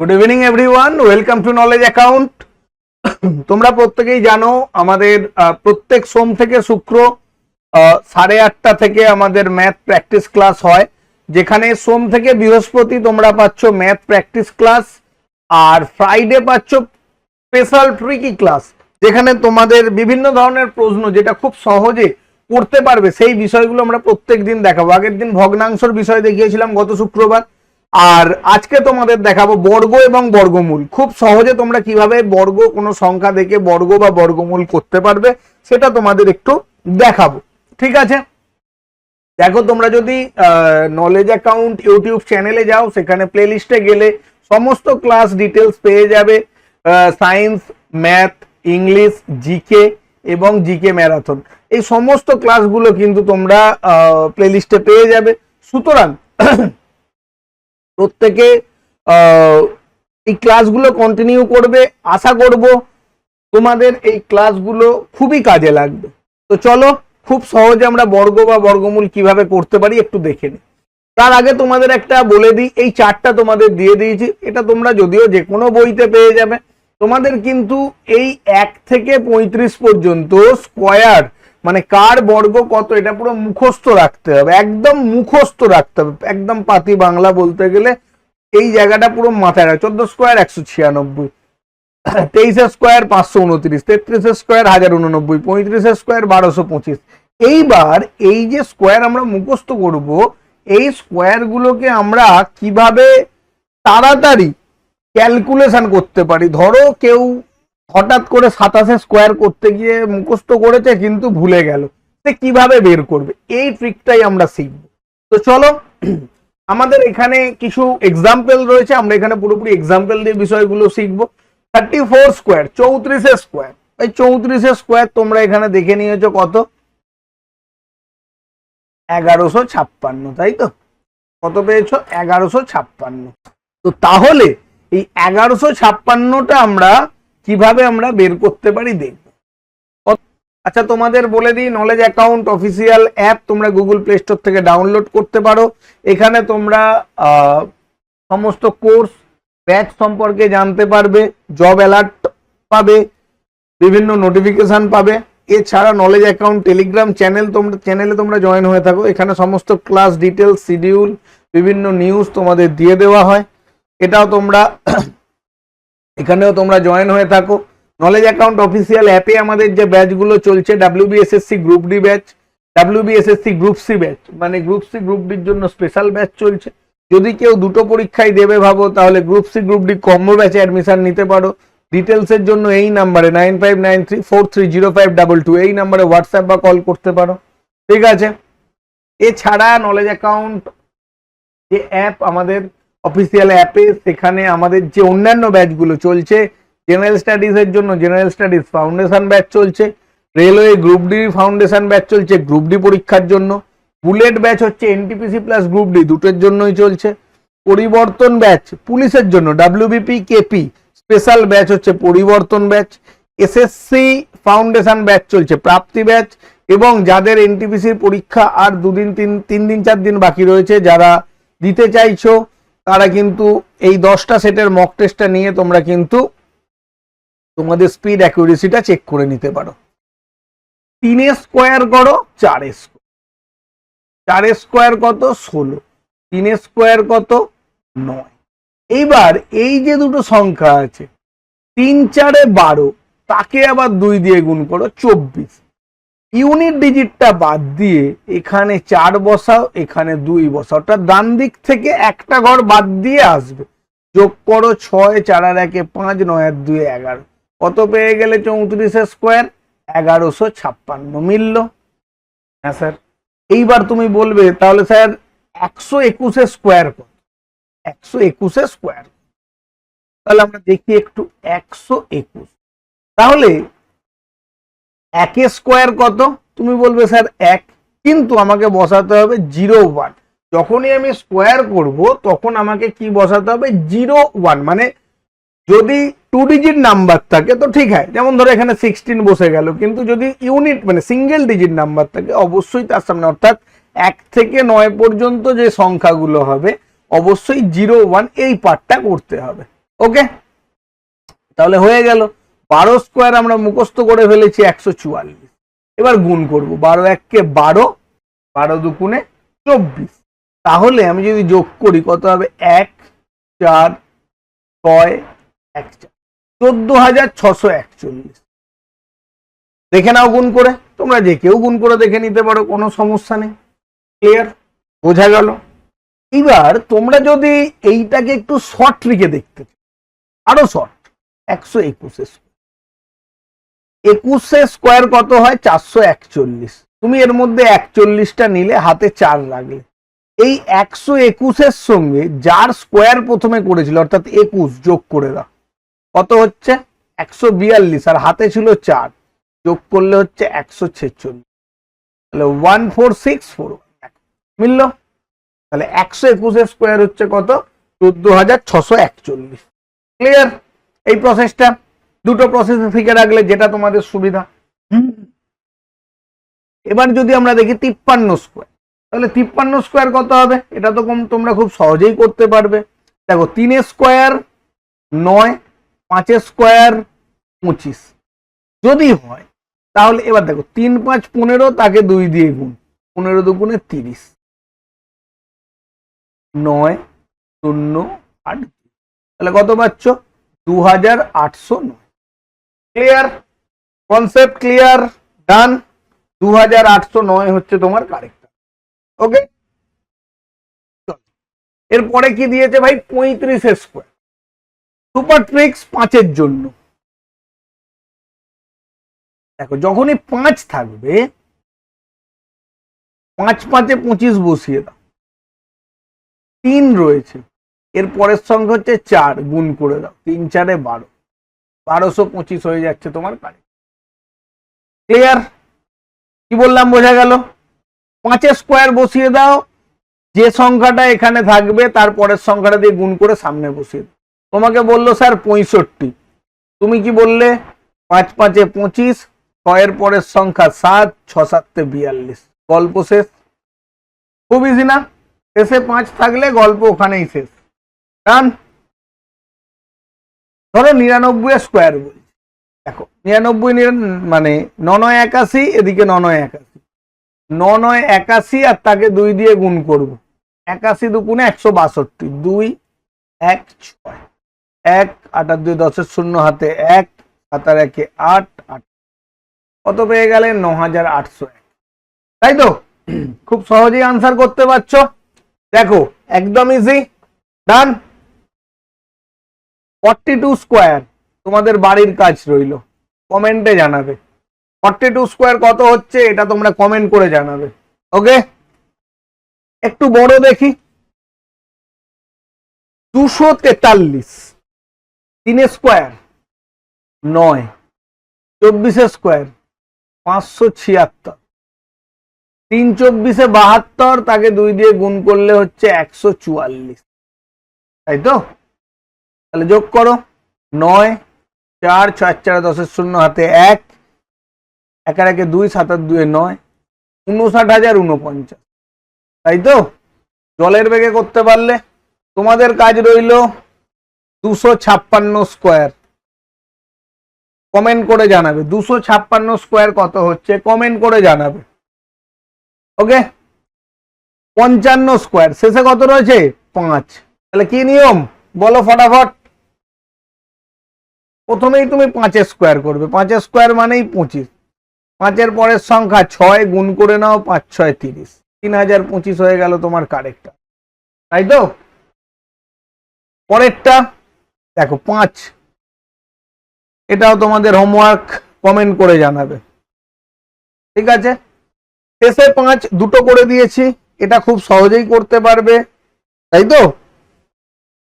Good evening everyone welcome to Knowledge Account তোমরা প্রত্যেকেই জানো, আমাদের প্রত্যেক সোম থেকে শুক্র সাড়ে আটটা থেকে আমাদের ম্যাথ প্র্যাকটিস ক্লাস হয়। যেখানে সোম থেকে বৃহস্পতি তোমরা পাচ্ছ ম্যাথ প্র্যাকটিস ক্লাস আর ফ্রাইডে পাচ্ছ স্পেশাল ট্রিকি ক্লাস যেখানে তোমাদের বিভিন্ন ধরনের প্রশ্ন, যেটা খুব সহজে করতে পারবে, সেই বিষয়গুলো আমরা প্রত্যেক দিন দেখাবো। আগের দিন ভগ্নাংশর বিষয় দেখিয়েছিলাম গত শুক্রবার। আর আজকে তোমাদের দেখাবো বর্গ এবং বর্গমূল। খুব সহজে তোমরা কীভাবে বর্গ কোনো সংখ্যা দেখে বর্গ বা বর্গমূল করতে পারবে, সেটা তোমাদের একটু দেখাবো। ঠিক আছে? দেখো, তোমরা যদি নলেজ অ্যাকাউন্ট ইউটিউব চ্যানেলে যাও, সেখানে প্লেলিস্টে গেলে সমস্ত ক্লাস ডিটেলস পেয়ে যাবে সায়েন্স ম্যাথ ইংলিশ জিকে এবং জিকে ম্যারাথন এই সমস্ত ক্লাসগুলো কিন্তু তোমরা প্লেলিস্টে পেয়ে যাবে। সুতরাং প্রত্যেকে এই ক্লাসগুলো কন্টিনিউ করবে। আশা করব তোমাদের এই ক্লাসগুলো খুবই কাজে লাগবে। তো চলো, খুব সহজে আমরা বর্গ বা বর্গমূল কীভাবে করতে পারি একটু দেখে নিই তার আগে তোমাদের একটা বলে দিই, এই চারটা তোমাদের দিয়ে দিয়েছি। এটা তোমরা যদিও যে কোনো বইতে পেয়ে যাবে। তোমাদের কিন্তু এই এক থেকে পঁয়ত্রিশ পর্যন্ত স্কোয়ার মানে কার বর্গ কত, এটা পুরো মুখস্থ রাখতে হবে, একদম মুখস্থ রাখতে হবে, একদম পাতি বাংলা বলতে গেলে এই জায়গাটা পুরো মাথায় রাখ চোদ্দ স্কোয়ার একশো ছিয়ানব্বই তেইশের স্কোয়ার পাঁচশো উনত্রিশ তেত্রিশের স্কোয়ার হাজার উননব্বই পঁয়ত্রিশের স্কোয়ার বারোশো পঁচিশ। এইবার এই যে স্কোয়ার আমরা মুখস্থ করব, এই স্কোয়ার গুলোকে আমরা কীভাবে তাড়াতাড়ি ক্যালকুলেশন করতে পারি? ধরো কেউ হঠাৎ করে সাতাশে স্কোয়ার করতে গিয়ে মুখস্থ করেছে, কিন্তু ভুলে গেল। সে কীভাবে বের করবে? এই ট্রিকটাই আমরা শিখব। তো চলো, আমাদের এখানে কিছু এক্সাম্পল রয়েছে, আমরা এখানে পুরোপুরি এক্সাম্পল দিয়ে বিষয়গুলো শিখব। থার্টি ফোর স্কোয়ার চৌত্রিশে স্কোয়ার এই চৌত্রিশে স্কোয়ার তোমরা এখানে দেখে নিয়েছো কত? এগারোশো ছাপ্পান্ন, তাই তো? কত পেয়েছ? এগারোশো ছাপ্পান্ন। তো তাহলে এই এগারোশো ছাপ্পান্নটা আমরা কীভাবে আমরা বের করতে পারি দেখব। আচ্ছা তোমাদের বলে দিই নলেজ অ্যাকাউন্ট অফিসিয়াল অ্যাপ তোমরা গুগল প্লে স্টোর থেকে ডাউনলোড করতে পারো। এখানে তোমরা সমস্ত কোর্স ব্যাচ সম্পর্কে জানতে পারবে জব অ্যালার্ট পাবে, বিভিন্ন নোটিফিকেশন পাবে। এছাড়া নলেজ অ্যাকাউন্ট টেলিগ্রাম চ্যানেল তোমরা চ্যানেলে তোমরা জয়েন হয়ে থাকো। এখানে সমস্ত ক্লাস ডিটেলস শিডিউল বিভিন্ন নিউজ তোমাদের দিয়ে দেওয়া হয়। এটাও তোমরা এখানেও তোমরা জয়েন হয়ে থাকো। নলেজ অ্যাকাউন্ট অফিসিয়াল অ্যাপে আমাদের যে ব্যাচগুলো চলছে WBSSC group D batch WBSSC group C batch মানে গ্রুপ সি গ্রুপ ডির জন্য স্পেশাল ব্যাচ চলছে। যদি কেউ দুটো পরীক্ষায় দেবে ভাবো, তাহলে group C group D combo ব্যাচে অ্যাডমিশন নিতে পারো। ডিটেলসের জন্য এই নাম্বারে nine five nine three four three zero five double two এই নাম্বারে হোয়াটসঅ্যাপ বা কল করতে পারো। ঠিক আছে? এছাড়া নলেজ অ্যাকাউন্ট যে অ্যাপ আমাদের অফিসিয়াল অ্যাপে সেখানে আমাদের যে অন্যান্য ব্যাচগুলো চলছে জেনারেল স্টাডিজের জন্য জেনারেল স্টাডিজ ফাউন্ডেশন ব্যাচ চলছে railway group D foundation batch চলছে গ্রুপ ডি পরীক্ষার জন্য বুলেট ব্যাচ হচ্ছে এনটিপিসি প্লাস গ্রুপ ডি দুটোর জন্যই চলছে, পরিবর্তন ব্যাচ পুলিশের জন্য ডাব্লিউবিপি কেপি স্পেশাল ব্যাচ হচ্ছে পরিবর্তন ব্যাচ এসএসসি ফাউন্ডেশন ব্যাচ চলছে, প্রাপ্তি ব্যাচ এবং যাদের এনটিপিসির পরীক্ষা আর দুদিন, তিন তিন দিন, চার দিন বাকি রয়েছে, যারা দিতে চাইছো তারা কিন্তু এই দশটা সেটের মক টেস্টটা নিয়ে তোমরা কিন্তু তোমাদের স্পিড অ্যাকুরেসিটা চেক করে নিতে পারো। তিনে স্কোয়ার করো, চারে স্কোয়ার চারে স্কোয়ার কত? ষোলো। তিনে স্কোয়ার কত? নয়। এইবার এই যে দুটো সংখ্যা আছে, তিন চারে বারো, তাকে আবার দুই দিয়ে গুণ করো, চব্বিশ। ইউনিট ডিজিটটা বাদ দিয়ে এখানে চার বসাও, এখানে দুই বসাও। অর্থাৎ ডান দিক থেকে একটা ঘর বাদ দিয়ে আসবে। যোগ করো ছয়, চার আর একে পাঁচ, নয় আর দুই, এগারো। কত পেয়ে গেলে চৌত্রিশে স্কোয়ার এগারোশো ছাপ্পান্ন। মিলল? হ্যাঁ স্যার। এইবার তুমি বলবে, তাহলে স্যার, একশো একুশে স্কোয়ার কত? একশো একুশে স্কোয়ার তাহলে আমরা দেখি একটু, একশো একুশ। তাহলে একে স্কোয়ার কত? তুমি বলবে, স্যার, এক। কিন্তু আমাকে বসাতে হবে জিরো ওয়ান। যখনই আমি স্কোয়ার করব, তখন আমাকে কি বসাতে হবে? Zero one. মানে যদি টু ডিজিট নাম্বার থাকে, তো ঠিক হয় যেমন ধরো এখানে সিক্সটিন বসে গেল। কিন্তু যদি ইউনিট মানে সিঙ্গেল ডিজিট নাম্বার থাকে, অবশ্যই তার সামনে, অর্থাৎ এক থেকে নয় পর্যন্ত যে সংখ্যাগুলো হবে, অবশ্যই জিরো ওয়ান এই পার্টটা করতে হবে। ওকে তাহলে হয়ে গেল। বারো স্কোয়ার আমরা মুখস্থ করে ফেলেছি একশো চুয়াল্লিশ। এবার গুণ করব, বারো এককে বারো বারো দুগুণে চব্বিশ। তাহলে আমি যদি যোগ করি, কত হবে? এক, চার, ছয়, এক, চার। চোদ্দ হাজার ছশো একচল্লিশ। দেখে নাও গুণ করে। তোমরা যে কেউ গুণ করে দেখে নিতে পারো, কোনো সমস্যা নেই। ক্লিয়ার বোঝা গেল? এবার তোমরা যদি এইটাকে একটু শর্ট ট্রিকে দেখতে আরও শর্ট একশো একুশে একুশে স্কোয়ার কত হয়? চারশো একচল্লিশ। তুমি এর মধ্যে একচল্লিশটা নিলে, হাতে চার লাগলে। এই একশো একুশের সঙ্গে যার স্কোয়ার প্রথমে করেছিল, অর্থাৎ একুশ যোগ করে দাও। কত হচ্ছে? একশো বিয়াল্লিশ, আর হাতে ছিল চার। যোগ করলে হচ্ছে একশো ছেচল্লিশ। তাহলে ওয়ান ফোর সিক্স ফোর। মিলল? তাহলে একশো একুশের স্কোয়ার হচ্ছে কত? চোদ্দ হাজার ছশো একচল্লিশ। ক্লিয়ার এই প্রসেসটা দুটো প্রসেস থেকে রাখলে যেটা তোমাদের সুবিধা। এবার যদি আমরা দেখি তিপ্পান্ন স্কোয়ার তাহলে তিপ্পান্ন স্কোয়ার কত হবে? এটা তো কম তোমরা খুব সহজেই করতে পারবে। দেখো তিনের স্কোয়ার নয় পাঁচের স্কোয়ার পঁচিশ। যদি হয়, তাহলে এবার দেখো, তিন, পাঁচ, পনেরো তাকে দুই দিয়ে গুণ। পনেরো দুগুণে তিরিশ। নয়, শূন্য, আট। তাহলে কত পাচ্ছ? দু হাজার আটশো নয়। ক্লিয়ার কনসেপ্ট ক্লিয়ার ডান দু হচ্ছে তোমার কারেক্ট ওকে এরপরে কি দিয়েছে ভাই? পঁয়ত্রিশ স্কোয়ার সুপার ট্রিক্স পাঁচের জন্য। দেখো, যখনই পাঁচ থাকবে, পাঁচ পাঁচে পঁচিশ বসিয়ে দাও। তিন রয়েছে। এর পরের হচ্ছে চার, গুণ করে দাও। তিন, চারে বারো। বারোশো পঁচিশ হয়ে যাচ্ছে তোমার কারে ক্লিয়ার কি বললাম, বোঝা গেল? পাঁচের স্কোয়ার বসিয়ে দাও, যে সংখ্যাটা এখানে থাকবে তার পরের সংখ্যাটা দিয়ে গুণ করে সামনে বসিয়ে দাও। তোমাকে বলল, স্যার, পঁয়ষট্টি। তুমি কি বললে? পাঁচ পাঁচে পঁচিশ, ছয়ের পরের সংখ্যা সাত, ছ সাতে বিয়াল্লিশ। গল্প শেষ? খুব ইজি না? শেষে পাঁচ থাকলে গল্প ওখানেই শেষ। ডান ধরো নিরানব্বই স্কোয়ার বলছি দেখো, নিরানব্বই নিরান- মানে ননয় একাশি, এদিকে ননয় একাশি। ননয় একাশি আর তাকে দুই দিয়ে গুণ করব। একাশি দুগুণে একশো বাষট্টি, দুই, এক, ছয়। এক আটার দুই দশের শূন্য হাতে এক সাতার একে আট আট। কত পেয়ে গেলে? ন হাজার আটশো এক। তাই তো? খুব সহজেই আনসার করতে পারছ? দেখো, একদম easy done forty two square তোমাদের বাড়ির কাজ রইল। কমেন্টে জানাবে। ফর্টি টু স্কোয়ার কত হচ্ছে, এটা তোমরা কমেন্ট করে জানাবে। ওকে একটু বড় দেখি। দুশো তেতাল্লিশ। তিনে স্কোয়ার নয়। চব্বিশে স্কোয়ার পাঁচশো ছিয়াত্তর। তিন চব্বিশে বাহাত্তর, তাকে দুই দিয়ে গুণ করলে হচ্ছে একশো চুয়াল্লিশ। তাই তো? তাহলে যোগ করো। নয়, চার ছয় চার, দশের শূন্য হাতে এক। একের একে দুই, সাত সাতার দুয়ে নয়। উনষাট হাজার উনপঞ্চাশ। তাই তো? জলের বেগে করতে পারলে তোমাদের কাজ রইল দুশো ছাপ্পান্ন স্কোয়ার। কমেন্ট করে জানাবে। দুশো ছাপ্পান্ন স্কোয়ার কত হচ্ছে? কমেন্ট করে জানাবে। ওকে? পঞ্চান্ন স্কোয়ার। শেষে কত রয়েছে? পাঁচ। তাহলে কি নিয়ম? বলো ফটাফট। প্রথমেই তুমি পাঁচের স্কোয়ার করবে। পাঁচের স্কোয়ার মানেই পঁচিশ। পাঁচের পরের সংখ্যা ছয়, গুণ করে নাও পাঁচ, ছয়, তিরিশ। তিন হাজার পঁচিশ হয়ে গেল তোমার কারেক্টটা তাই তো? পরেরটা, দেখো পাঁচ। এটাও তোমাদের হোমওয়ার্ক কমেন্ট করে জানাবে। ঠিক আছে? শেষে পাঁচ দুটো করে দিয়েছি। এটা খুব সহজেই করতে পারবে। তাই তো?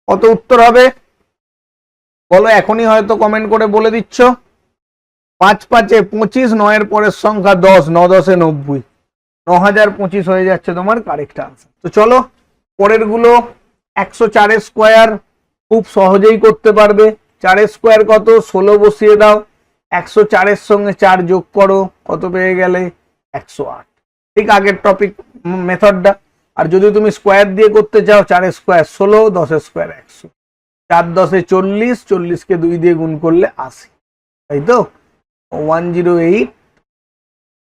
কত উত্তর হবে? বলো, এখনই হয়তো কমেন্ট করে বলে দিচ্ছ। পাঁচ পাঁচে পঁচিশ, নয়ের পরের সংখ্যা দশ, ন দশে নব্বই। ন হাজার পঁচিশ হয়ে যাচ্ছে তোমার কারেক্ট আনসার তো চলো পরেরগুলো একশো চারের স্কোয়ার খুব সহজেই করতে পারবে। চারের স্কোয়ার কত? ষোলো বসিয়ে দাও। একশো চারের সঙ্গে চার যোগ করো, কত পেয়ে গেলে? একশো আট। ঠিক আগের টপিক মেথডটা আর যদি তুমি স্কোয়ার দিয়ে করতে চাও, চারের স্কোয়ার ষোলো, দশের স্কোয়ার একশো। চার দশে চল্লিশ, চল্লিশকে দুই দিয়ে গুণ করলে আশি। তাই তো? One zero eight,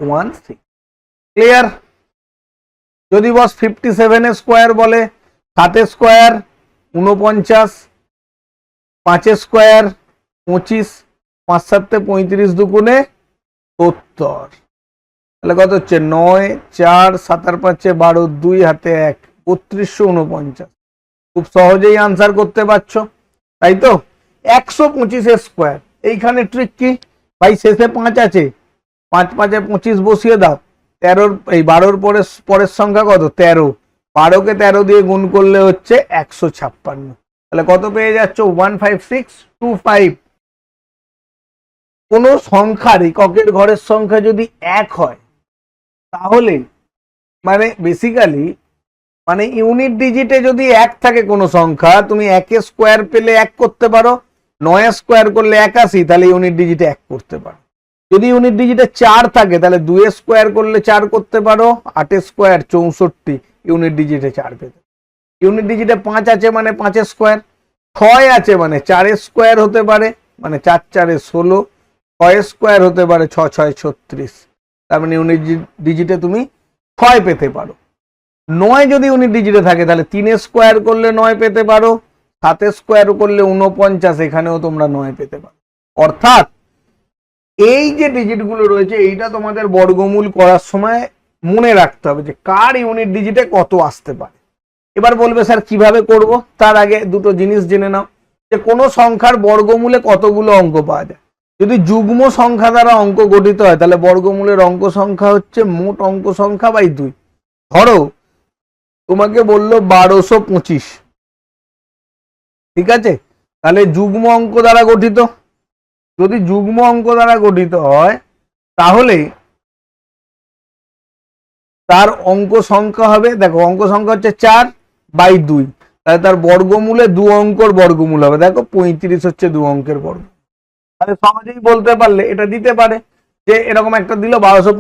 one six clear যদি বস ফিফটি সেভেনের স্কোয়ার বলে সাতের স্কোয়ার উনপঞ্চাশ পাঁচের স্কোয়ার পঁচিশ, পাঁচ সাতে পঁয়ত্রিশ দুগুণে সত্তর। তাহলে কত হচ্ছে? নয়, চার সাত সাতার পাঁচে বারো, দুই হাতে এক, বত্রিশশো উনপঞ্চাশ খুব সহজেই আনসার করতে পারছ। তাই তো একশো পঁচিশের স্কোয়ার এইখানে ট্রিক কি? ভাই, শেষে পাঁচ আছে। পাঁচ পাঁচে পঁচিশ বসিয়ে দাও। তেরোর, এই বারোর পরে পরের সংখ্যা কত? তেরো। বারোকে তেরো দিয়ে গুণ করলে হচ্ছে একশো ছাপ্পান্ন। তাহলে কত পেয়ে যাচ্ছ? One five six, two five. কোন সংখ্যার এককের ঘরের সংখ্যা যদি এক হয়, তাহলে মানে বেসিক্যালি মানে ইউনিট ডিজিটে যদি এক থাকে কোনো সংখ্যা, তুমি একে স্কোয়ার পেলে এক করতে পারো, নয় স্কোয়ার করলে একাশি তাহলে ইউনিট ডিজিটে এক করতে পারো। যদি ইউনিট ডিজিটে চার থাকে, তাহলে দুয়ে স্কোয়ার করলে চার করতে পারো, আটে স্কোয়ার চৌষট্টি ইউনিট ডিজিটে চার পেতে ইউনিট ডিজিটে পাঁচ আছে মানে পাঁচের স্কোয়ার ছয় আছে মানে চারের স্কোয়ার হতে পারে মানে চার চারে ষোলো, ছয় স্কোয়ার হতে পারে ছ, ছয়, ছত্রিশ। তার মানে ইউনিট ডিজিটে তুমি ছয় পেতে পারো। নয় যদি ইউনিট ডিজিটে থাকে, তাহলে তিনে স্কোয়ার করলে নয় পেতে পারো, সাতে স্কোয়ার করলে উনপঞ্চাশ এখানেও তোমরা নয় পেতে পারো। অর্থাৎ, এই যে ডিজিটগুলো রয়েছে, এইটা তোমাদের বর্গমূল করার সময় মনে রাখতে হবে যে কার ইউনিট ডিজিটে কত আসতে পারে। এবার বলবে, স্যার, কীভাবে করব? তার আগে দুটো জিনিস জেনে নাও, যে কোনো সংখ্যার বর্গমূলে কতগুলো অঙ্ক পাওয়া যায়। যদি যুগ্ম সংখ্যা দ্বারা অঙ্ক গঠিত হয়, তাহলে বর্গমূলের অঙ্ক সংখ্যা হচ্ছে মোট অঙ্ক সংখ্যা বাই দুই। ধরো তোমাকে বলল বারোশো পঁচিশ। ঠিক আছে? তাহলে যুগ্ম অঙ্ক দ্বারা গঠিত। যদি যুগ্ম অঙ্ক দ্বারা গঠিত হয়, তাহলে তার অঙ্ক সংখ্যা হবে, দেখো অঙ্ক সংখ্যা হচ্ছে চার বাই দুই। তাহলে তার বর্গমূলে দু অঙ্কর বর্গমূল হবে। দেখো পঁয়ত্রিশ হচ্ছে দু অঙ্কের বর্গ তাহলে সহজেই বলতে পারলে এটা দিতে পারে। যে এরকম একটা দিল, বারোশো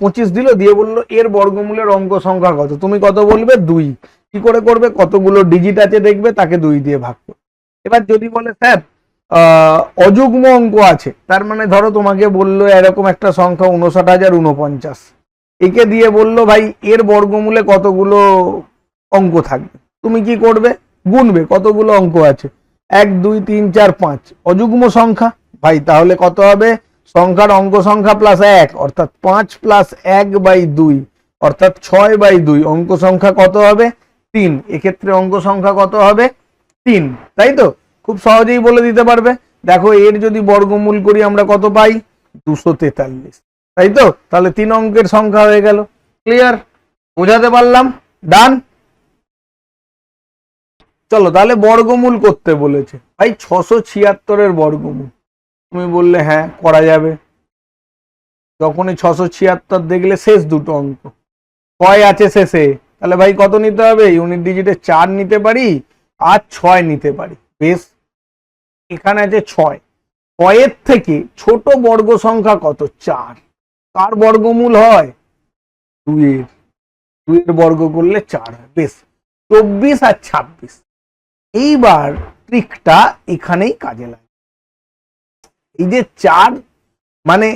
পঁচিশ দিল, দিয়ে বলল, এর বর্গমূলের অঙ্ক সংখ্যা কত? তুমি কত বলবে? দুই। কি করে করবে? কতগুলো ডিজিট আছে দেখবে, তাকে দুই দিয়ে ভাগ করবে। এবার যদি বলে, স্যার অযুগ্ম অঙ্ক আছে, তার মানে ধরো তোমাকে বলল এরকম একটা সংখ্যা উনষাট হাজার উনপঞ্চাশ। একে দিয়ে বলল, ভাই, এর বর্গমূলে কতগুলো অঙ্ক থাকবে? তুমি কি করবে? গুনবে, কতগুলো অঙ্ক আছে? এক, দুই, তিন, চার, পাঁচ। অযুগ্ম সংখ্যা? ভাই, তাহলে কত হবে? সংখ্যার অঙ্ক সংখ্যা প্লাস এক, অর্থাৎ পাঁচ প্লাস এক বাই দুই, অর্থাৎ ছয় বাই দুই, অঙ্ক সংখ্যা কত হবে? তিন। এক্ষেত্রে অঙ্ক সংখ্যা কত হবে? তিন। তাই তো? খুব সহজেই বলে দিতে পারবে। দেখো, এর যদি বর্গমূল করি আমরা কত পাই? দুশো তেতাল্লিশ। তাই তো? তাহলে তিন অঙ্কের সংখ্যা হয়ে গেল। ক্লিয়ার বোঝাতে পারলাম? ডান চলো, তাহলে বর্গমূল করতে বলেছে। ভাই, ছশো ছিয়াত্তরের বর্গমূল। তুমি বললে হ্যাঁ করা যাবে। যখনই ছশো ছিয়াত্তর দেখলে শেষ দুটো অঙ্ক। ছয় আছে শেষে। তাহলে ভাই কত নিতে হবে? ইউনিট ডিজিটে চার নিতে পারি আর ছয় নিতে পারি। বেশ। এখানে আছে ছয়। ছয়ের থেকে ছোট বর্গ সংখ্যা কত? চার। কার বর্গমূল হয়? দুইয়ের। দুইয়ের বর্গ করলে চার হয়। বেশ। চব্বিশ আর ছাব্বিশ। এইবার ট্রিকটা এখানেই কাজে লাগে এই যে চার মানে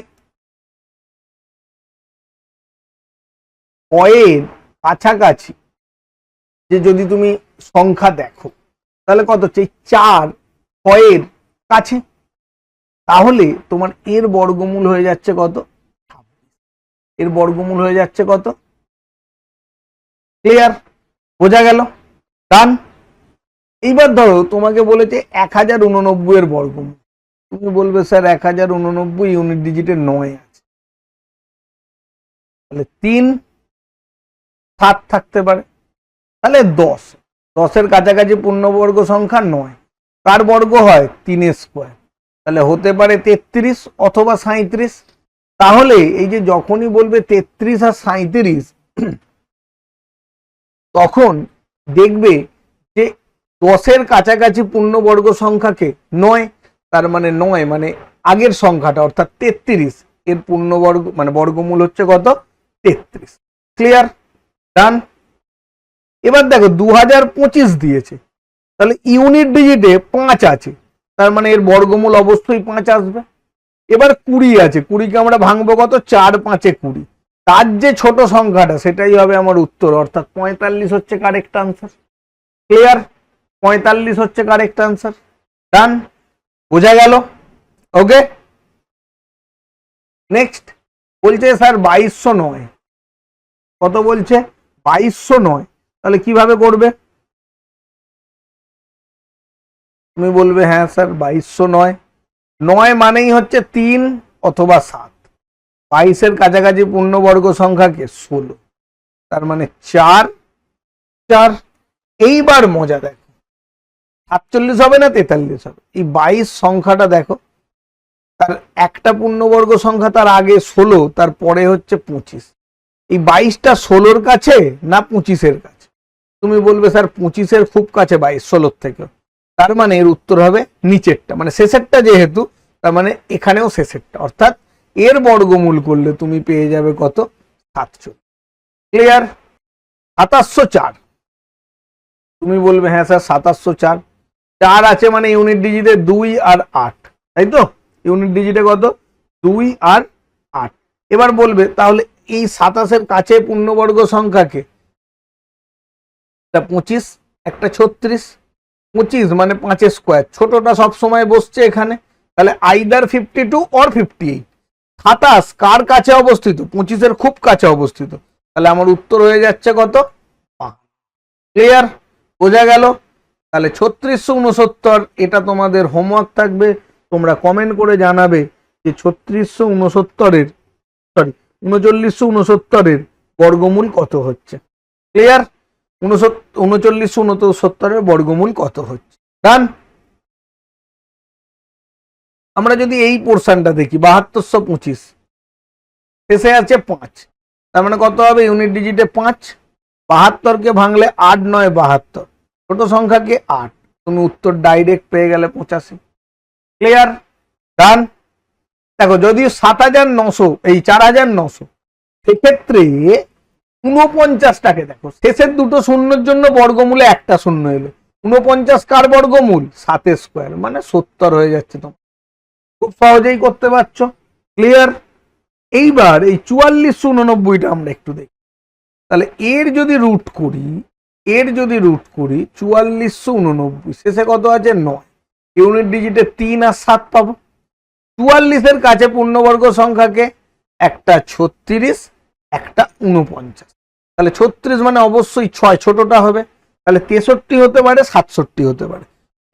ছয়ের কাছাকাছি, যে যদি তুমি সংখ্যা দেখো, তাহলে কত হচ্ছে? চার ছয়ের কাছে। তাহলে তোমার এর বর্গমূল হয়ে যাচ্ছে কত? এর বর্গমূল হয়ে যাচ্ছে কত? ক্লিয়ার বোঝা গেল? ডান এইবার ধরো তোমাকে বলেছে এক হাজার উননব্বই এর বর্গমূল। তুমি বলবে, স্যার, এক হাজার উননব্বই ইউনিট ডিজিটের নয় আছে। তাহলে তিন, সাত থাকতে পারে। তাহলে দশ। দশের কাছাকাছি পূর্ণবর্গ সংখ্যা নয়। কার বর্গ হয়? তিনের স্কোয়ার। তাহলে হতে পারে তেত্রিশ অথবা সাঁইত্রিশ। তাহলে এই যে যখনই বলবে তেত্রিশ আর সাঁইত্রিশ, তখন দেখবে যে দশের কাছাকাছি পূর্ণবর্গ সংখ্যাকে নয় তার মানে নয় মানে আগের সংখ্যাটা, অর্থাৎ তেত্রিশ। এর পূর্ণবর্গ মানে বর্গমূল হচ্ছে কত? তেত্রিশ। ক্লিয়ার ডান এবার দেখো দু হাজার পঁচিশ দিয়েছে। তাহলে ইউনিট ডিজিটে পাঁচ আছে। তার মানে এর বর্গমূল অবশ্যই পাঁচ আসবে। এবার কুড়ি আছে। কুড়িকে আমরা ভাঙবো কত? চার পাঁচে কুড়ি। তার যে ছোট সংখ্যাটা, সেটাই হবে আমার উত্তর। অর্থাৎ পঁয়তাল্লিশ হচ্ছে কারেক্ট আনসার ক্লিয়ার পঁয়তাল্লিশ হচ্ছে কারেক্ট আনসার ডান বোঝা গেল? ওকে নেক্সট বলছে, স্যার, বাইশশো নয়। কত বলছে? বাইশশো নয়। তাহলে কীভাবে করবে? তুমি বলবে হ্যাঁ স্যার, বাইশশো নয়। নয় মানেই হচ্ছে তিন অথবা সাত। বাইশের কাছাকাছি পূর্ণবর্গ সংখ্যাকে ষোলো। তার মানে চার চার। এইবার মজা দেখো। সাতচল্লিশ হবে না তেতাল্লিশ হবে? এই বাইশ সংখ্যাটা দেখো, তার একটা পূর্ণবর্গ সংখ্যা তার আগে ষোলো, তার পরে হচ্ছে পঁচিশ। এই বাইশটা ষোলোর কাছে না পঁচিশের কাছে? তুমি বলবে, স্যার, পঁচিশের খুব কাছে বাইশ, ষোলোর থেকে তার মানে এর উত্তর হবে নিচেরটা। মানে শেষেরটা যেহেতু, তার মানে এখানেও শেষেরটা। অর্থাৎ এর বর্গমূল করলে তুমি পেয়ে যাবে কত? সাতশো। ক্লিয়ার সাতাশশো চার। তুমি বলবে হ্যাঁ স্যার, সাতাশশো চার। চার আছে মানে ইউনিট ডিজিটে দুই আর আট, তাই তো? ইউনিট ডিজিটে কত? দুই আর আট। এবার বলবে, তাহলে এই সাতাশের কাছে পূর্ণবর্গ সংখ্যাকে পঁচিশ, একটা ছত্রিশ, পঁচিশ মানে পাঁচের স্কোয়ার ছোটটা সব সময় বসছে এখানে, তাহলে either fifty two or fifty eight সাতাশ কার কাছে অবস্থিত? পঁচিশের খুব কাছে অবস্থিত। তাহলে আমার উত্তর হয়ে যাচ্ছে কত? ক্লিয়ার বোঝা গেল? তাহলে ছত্রিশশো উনসত্তর এটা তোমাদের হোমওয়ার্ক থাকবে। তোমরা কমেন্ট করে জানাবে যে ছত্রিশশো উনসত্তরের সরি উনচল্লিশশো উনসত্তরের বর্গমূল কত হচ্ছে? ক্লিয়ার উনচল্লিশশো উনসত্তরের বর্গমূল কত হচ্ছে? ডান আমরা যদি এই পোর্শনটা দেখি, বাহাত্তরশো পঁচিশ, শেষে আছে পাঁচ। তার মানে কত হবে? ইউনিট ডিজিটে পাঁচ। বাহাত্তরকে ভাঙলে আট নয় বাহাত্তর। ছোট সংখ্যাকে আট। তুমি উত্তর ডাইরেক্ট পেয়ে গেলে পঁচাশি। ক্লিয়ার ডান দেখো যদি সাত হাজার নশো, এই চার হাজার নশো, সেক্ষেত্রে উনপঞ্চাশটাকে দেখো, শেষের দুটো শূন্যর জন্য বর্গমূলে একটা শূন্য এলো। উনপঞ্চাশ কার বর্গমূল? সাতের স্কোয়ার মানে সত্তর হয়ে যাচ্ছে তোমার। খুব সহজেই করতে পারছ। ক্লিয়ার এইবার এই চুয়াল্লিশশো উননব্বইটা আমরা একটু দেখি। তাহলে এর যদি রুট করি এর যদি রুট করি চুয়াল্লিশশো উননব্বই, শেষে কত আছে নয়। ইউনিট ডিজিটে তিন আর সাত পাবো। চুয়াল্লিশের কাছে পূর্ণবর্গ সংখ্যাকে একটা ছত্রিশ, একটা উনপঞ্চাশ। তাহলে ছত্রিশ মানে অবশ্যই ছয়, ছোটটা হবে। তাহলে তেষট্টি হতে পারে, সাতষট্টি হতে পারে।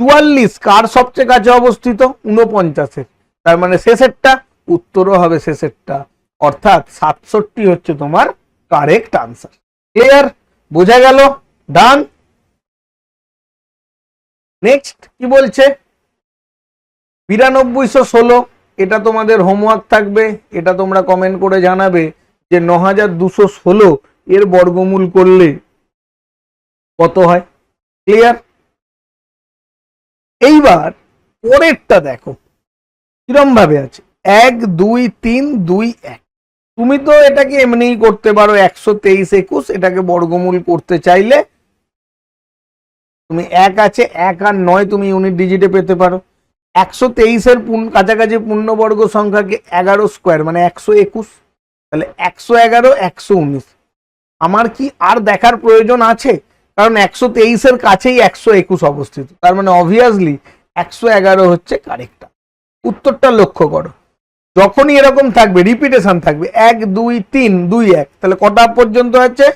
চুয়াল্লিশ কার সবচেয়ে কাছে অবস্থিত? উনপঞ্চাশের। তার মানে শেষেরটা, উত্তরও হবে শেষেরটা। অর্থাৎ সাতষট্টি হচ্ছে তোমার কারেক্ট আনসার ক্লিয়ার বোঝা গেল? ডান। নেক্সট, কি বলছে? বিরানব্বইশো ষোলো, এটা তোমাদের হোমওয়ার্ক থাকবে, এটা তোমরা কমেন্ট করে জানাবে যে ন হাজার এর বর্গমূল করলে কত হয়? ক্লিয়ার এইবার পরেরটা দেখো কিরম ভাবে আছে? এক, দুই, তিন, দুই, এক। তুমি তো এটাকে এমনিই করতে পারো একশো তেইশ একুশ, এটাকে বর্গমূল করতে চাইলে তুমি এক আছে, এক আর নয় তুমি ইউনিট ডিজিটে পেতে পারো। একশো তেইশের কাছাকাছি পূর্ণবর্গ সংখ্যাকে এগারো স্কোয়ার মানে একশো একুশ। তাহলে একশো এগারো, একশো উনিশ। আমার কি আর দেখার প্রয়োজন আছে? কারণ একশো তেইশের কাছেই একশো একুশ অবস্থিত। তার মানে অবভিয়াসলি একশো এগারো হচ্ছে কারেক্টটা উত্তরটা লক্ষ্য করো। যখনই এরকম থাকবে রিপিটেশন থাকবে, এক, দুই, তিন, দুই, এক, তাহলে কটা পর্যন্ত আছে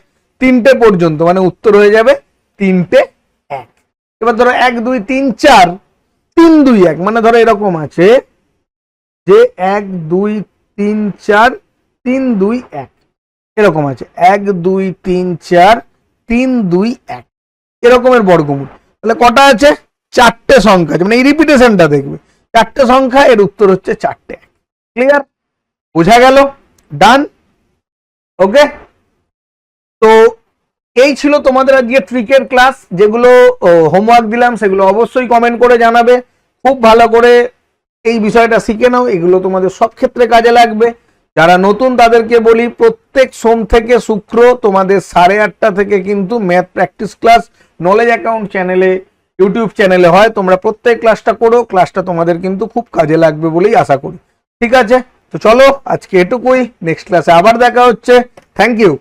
তিনটে পর্যন্ত মানে উত্তর হয়ে যাবে তিনটে এবার ধরো এক, দুই, তিন, চার, তিন, দুই, এক মানে ধরো এরকম আছে যে এক, দুই, তিন, চার, তিন, দুই, এক, এরকম আছে। এক, দুই, তিন, চার, তিন, দুই, এক, এরকমের বর্গমূল। তাহলে কটা আছে? চারটে সংখ্যা আছে। মানে এই রিপিটেশনটা দেখবে। চারটে সংখ্যা, এর উত্তর হচ্ছে চারটে এক। ক্লিয়ার বোঝা গেল? ডান ওকে তো এই ছিল তোমাদের আজকে ট্রিকের ক্লাস যেগুলো হোমওয়ার্ক দিলাম, সেগুলো অবশ্যই কমেন্ট করে জানাবে। খুব ভালো করে এই বিষয়টা শিখে নাও, এগুলো তোমাদের সব ক্ষেত্রে কাজে লাগবে। যারা নতুন, তাদেরকে বলি, প্রত্যেক সোম থেকে শুক্র তোমাদের সাড়ে আটটা থেকে কিন্তু math practice class Knowledge Account চ্যানেলে ইউটিউব চ্যানেলে হয়। তোমরা প্রত্যেক ক্লাসটা করো ক্লাসটা তোমাদের কিন্তু খুব কাজে লাগবে বলেই আশা করি। ঠিক আছে? তো চলো, আজকে এটুকুই। নেক্সট ক্লাসে আবার দেখা হচ্ছে। Thank you